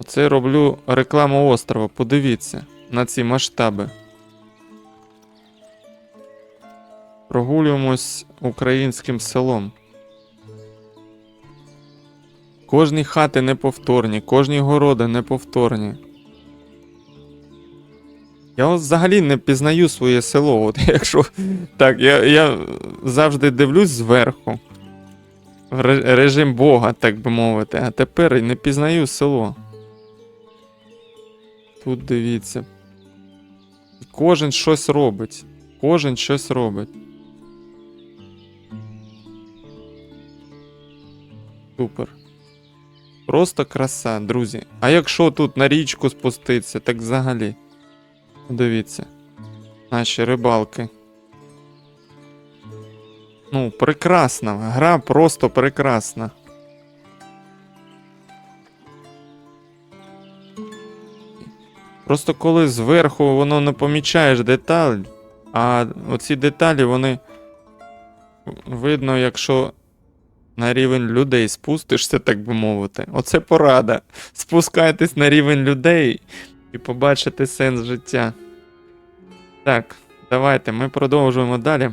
Оце роблю рекламу острова. Подивіться на ці масштаби. Прогулюємось українським селом. Кожні хати неповторні, кожні городи неповторні. Я взагалі не пізнаю своє село. От якщо так, я, я завжди дивлюсь зверху. В режим Бога, так би мовити, а тепер не пізнаю село. Тут дивіться. Кожен щось робить. Кожен щось робить. Супер. Просто краса, друзі. А якщо тут на річку спуститися, так взагалі. Дивіться. Наші рибалки. Ну, прекрасна. Гра просто прекрасна. Просто коли зверху воно не помічаєш деталь, а оці деталі вони видно, якщо на рівень людей спустишся, так би мовити. Оце порада. Спускайтесь на рівень людей і побачите сенс життя. Так, давайте ми продовжуємо далі.